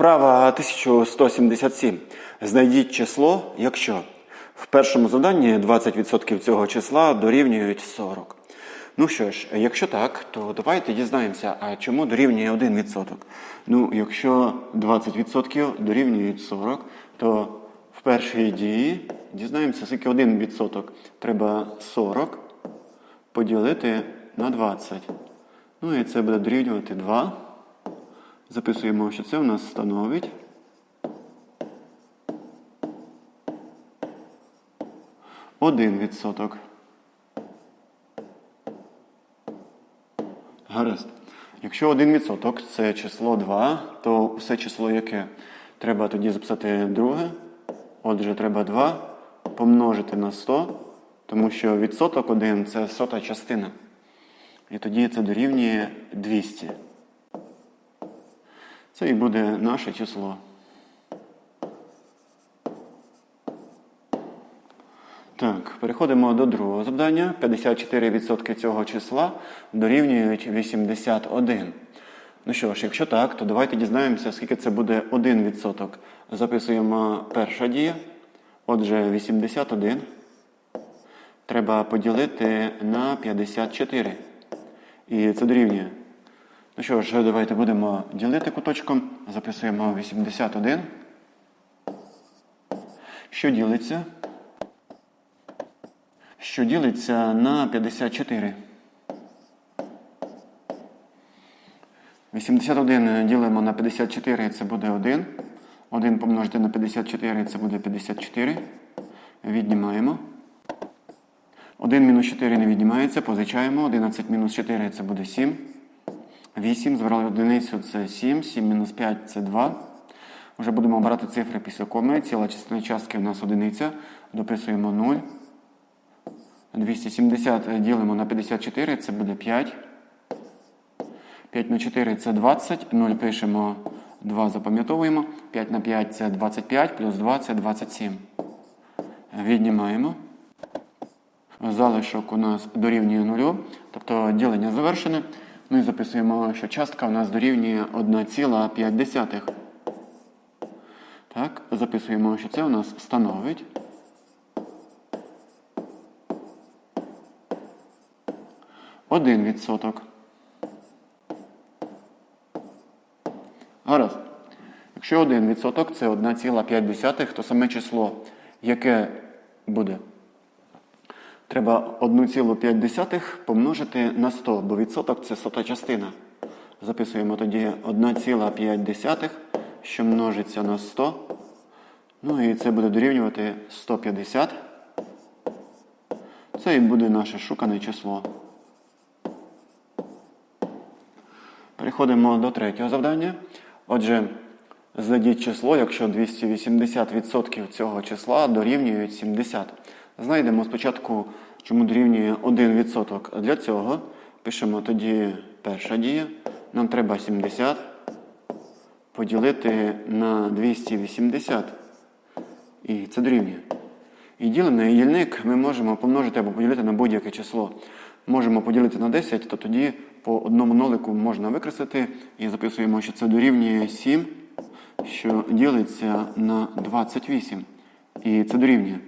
Вправа 1177. Знайдіть число, якщо в першому завданні 20% цього числа дорівнюють 40. Ну що ж, якщо так, то давайте дізнаємося, а чому дорівнює 1%. Ну, якщо 20% дорівнюють 40, то в першій дії дізнаємося, скільки 1%. Треба 40 поділити на 20. Ну і це буде дорівнювати 2. Записуємо, що це у нас становить. Один відсоток. Гаразд. Якщо 1% це число 2, то все число яке? Треба тоді записати друге. Отже, треба 2 помножити на 100, тому що відсоток 1 це сота частина. І тоді це дорівнює 200. Це і буде наше число. Так, переходимо до другого завдання. 54% цього числа дорівнюють 81. Ну що ж, якщо так, то давайте дізнаємося, скільки це буде 1%. Записуємо перша дія. Отже, 81 треба поділити на 54. І це дорівнює. Ну що ж, давайте будемо ділити куточком. Записуємо 81. Що ділиться? Що ділиться на 54. 81 ділимо на 54, це буде 1. 1 помножити на 54, це буде 54. Віднімаємо. 1 мінус 4 не віднімається, позичаємо. 11 мінус 4 це буде 7. 8. Збирали одиницю це 7. 7 мінус 5 це 2. Вже будемо обирати цифри після коми. Ціла частина частки у нас одиниця. Дописуємо 0. 270 ділимо на 54, це буде 5. 5 на 4 це 20. 0 пишемо, 2 запам'ятовуємо. 5 на 5 це 25, плюс 2 це 27. Віднімаємо. Залишок у нас дорівнює 0, тобто ділення завершене. І записуємо, що частка у нас дорівнює 1,5. Так, записуємо, що це у нас становить. Один відсоток. Гаразд. Якщо 1 відсоток це 1,5, то саме число, яке буде? Треба 1,5 помножити на 100, бо відсоток це сота частина. Записуємо тоді 1,5, що множиться на 100. Ну і це буде дорівнювати 150. Це і буде наше шукане число. Переходимо до третього завдання. Отже, знайдіть число, якщо 280% цього числа дорівнюють 70. Знайдемо спочатку, чому дорівнює 1%. Для цього пишемо тоді перша дія. Нам треба 70 поділити на 280. І це дорівнює. І ділений дільник ми можемо помножити або поділити на будь-яке число. Можемо поділити на 10, то тоді по одному нолику можна викреслити і записуємо, що це дорівнює 7, що ділиться на 28. І це дорівнює.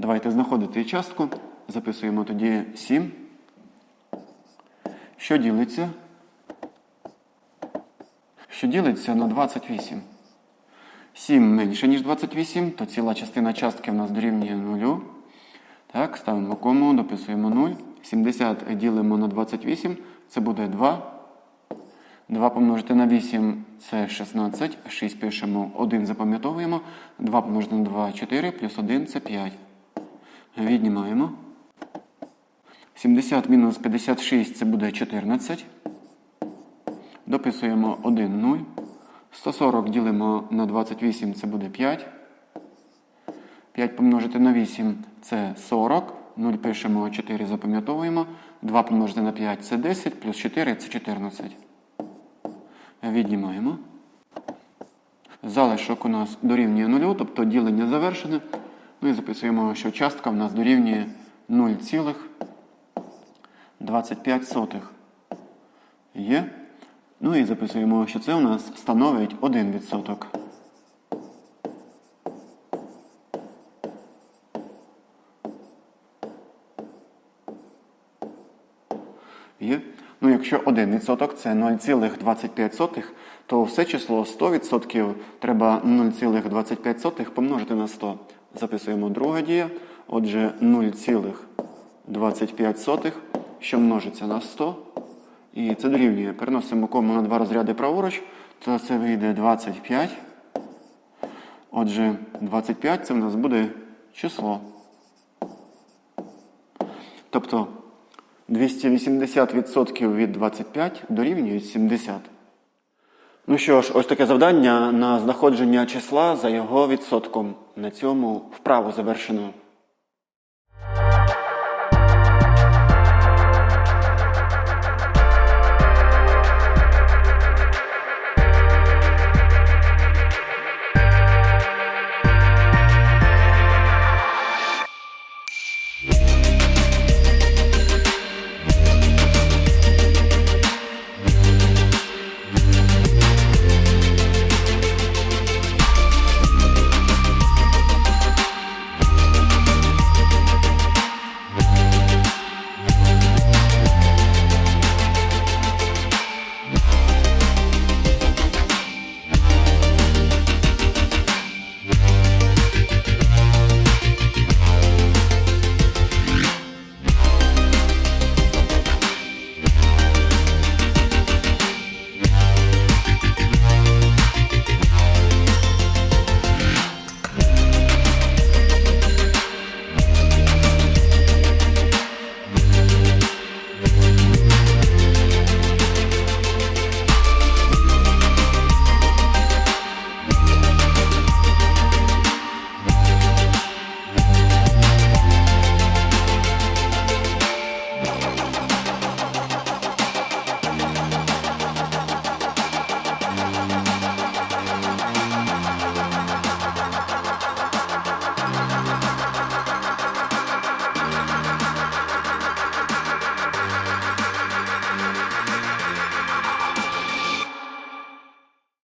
Давайте знаходити частку. Записуємо тоді 7. Що ділиться? Що ділиться на 28. 7 менше, ніж 28, то ціла частина частки в нас дорівнює 0. Так, ставимо кому, дописуємо 0. 70 ділимо на 28, це буде 2. 2 помножити на 8 це 16. 6 пишемо, 1 запам'ятовуємо. 2 помножити на 2 4, плюс 1 це 5. Віднімаємо. 70 мінус 56 це буде 14. Дописуємо 1 0. 140 ділимо на 28, це буде 5. 5 помножити на 8 це 40. 0 пишемо, 4 запам'ятовуємо. 2 помножити на 5 це 10, плюс 4 це 14. Віднімаємо. Залишок у нас дорівнює 0, тобто ділення завершене. Ну і записуємо, що частка в нас дорівнює 0,25. Є. Ну і записуємо, що це у нас становить 1%. Є. Ну, якщо 1% це 0,25, то все число 100% треба 0,25 помножити на 100. Записуємо друга дія. Отже, 0,25, що множиться на 100. І це дорівнює. Переносимо кому на два розряди праворуч, то це вийде 25. Отже, 25 це в нас буде число. Тобто 280% від 25 дорівнюють 70. Ну що ж, ось таке завдання на знаходження числа за його відсотком. На цьому вправу завершено.